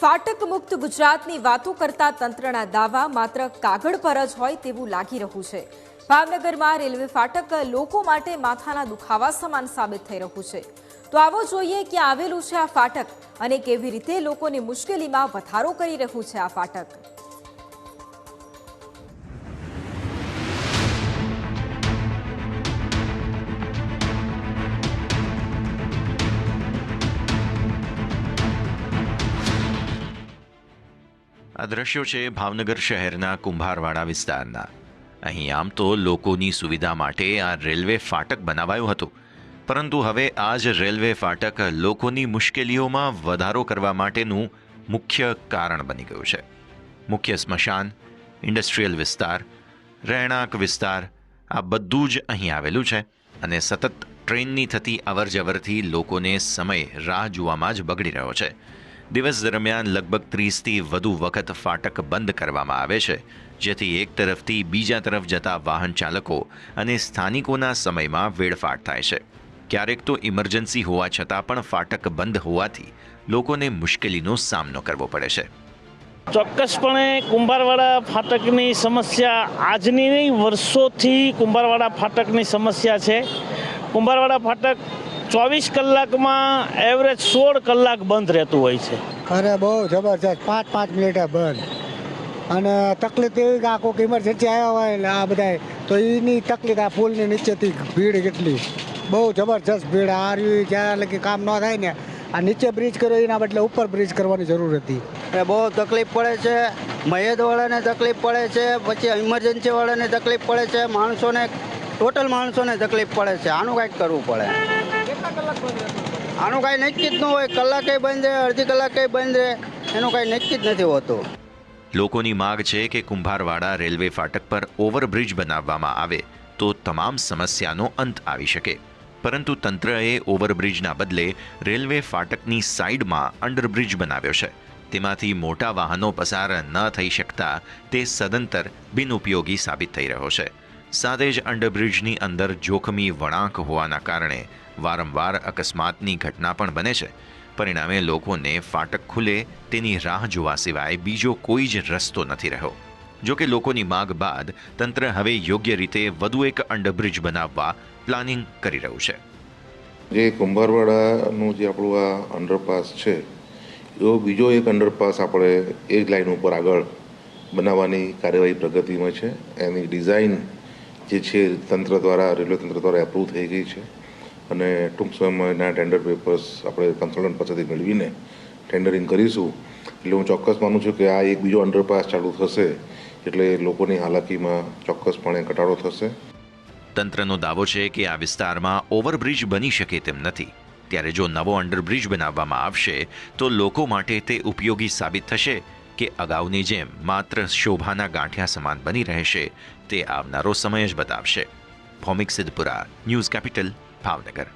ફાટક મુક્ત ગુજરાતની વાતો કરતા તંત્રના દાવા માત્ર કાગળ પર જ હોય તેવું લાગી રહ્યું છે. ભાવનગરમાં રેલવે ફાટક લોકો માટે માથાના દુખાવા સમાન સાબિત થઈ રહ્યું છે. તો આવો જોઈએ ક્યાં આવેલું છે આ ફાટક અને કેવી રીતે લોકોની મુશ્કેલીમાં વધારો કરી રહ્યું છે આ ફાટક. આ દ્રશ્યો છે ભાવનગર શહેરના કુંભારવાડા વિસ્તારના. અહીં આમ તો લોકોની સુવિધા માટે આ રેલવે ફાટક બનાવાયું હતું. પરંતુ હવે આ જ રેલવે ફાટક લોકોની મુશ્કેલીઓમાં વધારો કરવા માટેનું મુખ્ય કારણ બની ગયું છે. મુખ્ય સ્મશાન, ઇન્ડસ્ટ્રીયલ વિસ્તાર, રહેણાંક વિસ્તાર, આ બધું જ અહીં આવેલું છે અને સતત ટ્રેનની થતી અવરજવરથી લોકોને સમય રાહ જોવામાં જ બગડી રહ્યો છે. દિવસ દરમિયાન લગભગ ત્રીસથી વધુ વખત ફાટક બંધ કરવામાં આવે છે, જેથી એક તરફથી બીજા તરફ જતા વાહન ચાલકો અને સ્થાનિકોના સમયમાં વેડફાટ થાય છે. ક્યારેક તો ઇમરજન્સી હોવા છતાં પણ ફાટક બંધ હોવાથી લોકોને મુશ્કેલીનો સામનો કરવો પડે છે. ચોક્કસપણે કુંભારવાડા ફાટકની સમસ્યા આજની નહીં, વર્ષોથી કુંભારવાડા ફાટકની સમસ્યા છે. કુંભારવાડા ફાટક ચોવીસ કલાકમાં એવરેજ સોળ કલાક બંધ રહેતું હોય છે. અરે બહુ જબરજસ્ત. પાંચ પાંચ મિનિટે બંધ. અને તકલીફ એવી કે આ કોઈક ઇમરજન્સી આવ્યા હોય એટલે આ બધા તો એની તકલીફ આ પુલની નીચેથી ભીડ કેટલી? બહુ જબરજસ્ત ભીડ. આ રહ્યું જ્યાં લગી કામ ન થાય ને આ નીચે બ્રિજ કર્યો એના બદલે ઉપર બ્રિજ કરવાની જરૂર હતી. એ બહુ તકલીફ પડે છે. મહેદવાળાને તકલીફ પડે છે. પછી ઇમરજન્સીવાળાને તકલીફ પડે છે. માણસોને ટોટલ માણસોને તકલીફ પડે છે. આનું કાંઈક કરવું પડે. આનું કાંઈ નક્કી જ ન હોય કલાકે બંધ રહે અડધી કલાકે બંધ રહે એનું કાંઈ નક્કી જ નથી હોતું. લોકોની માગ છે કે કુંભારવાડા રેલવે ફાટક પર ઓવરબ્રિજ બનાવવામાં આવે તો તમામ સમસ્યાનો અંત આવી શકે. પરંતુ તંત્રએ ઓવરબ્રિજના બદલે રેલવે ફાટકની સાઈડમાં અંડરબ્રિજ બનાવ્યો છે. તેમાંથી મોટા વાહનો પસાર ન થઈ શકતા તે સદંતર બિનઉપયોગી સાબિત થઈ રહ્યો છે. સાથે જ અંડરબ્રિજની અંદર જોખમી વળાંક હોવાના કારણે વારંવાર અકસ્માતની ઘટના પણ બને છે. પરિણામે લોકોને ફાટક ખુલે તેની રાહ જોવા સિવાય બીજો કોઈ જ રસ્તો નથી રહ્યો. જો કે લોકોની માગ બાદ તંત્ર હવે યોગ્ય રીતે વધુ એક અંડરબ્રિજ બનાવવા પ્લાનિંગ કરી રહ્યું છે. જે કુંભારવાડાનું જે આપણું આ અંડરપાસ છે, એવો બીજો એક અંડરપાસ આપણે એ જ લાઈન ઉપર આગળ બનાવવાની કાર્યવાહી પ્રગતિમાં છે. એની ડિઝાઇન જે છે, તંત્ર દ્વારા, રેલવે તંત્ર દ્વારા એપ્રુવ થઈ ગઈ છે. અને ટૂંક સમયમાં એના ટેન્ડર પેપર્સ આપણે કન્સલ્ટન્ટ પાસેથી મેળવીને ટેન્ડરિંગ કરીશું. એટલે હું ચોક્કસ માનું છું કે આ એક બીજો અંડરપાસ ચાલુ થશે, એટલે લોકોની હાલાકીમાં ચોક્કસપણે ઘટાડો થશે. તંત્રનો દાવો છે કે આ વિસ્તારમાં ઓવરબ્રિજ બની શકે તેમ નથી. ત્યારે જો નવો અંડરબ્રિજ બનાવવામાં આવશે, તો લોકો માટે તે ઉપયોગી સાબિત થશે. કે અગાઉની જેમ માત્ર શોભાના ગાંઠિયા સમાન બની રહેશે, તે આવનારો સમય જ બતાવશે. Bhaumik Siddhpura, news capital, Bhavnagar.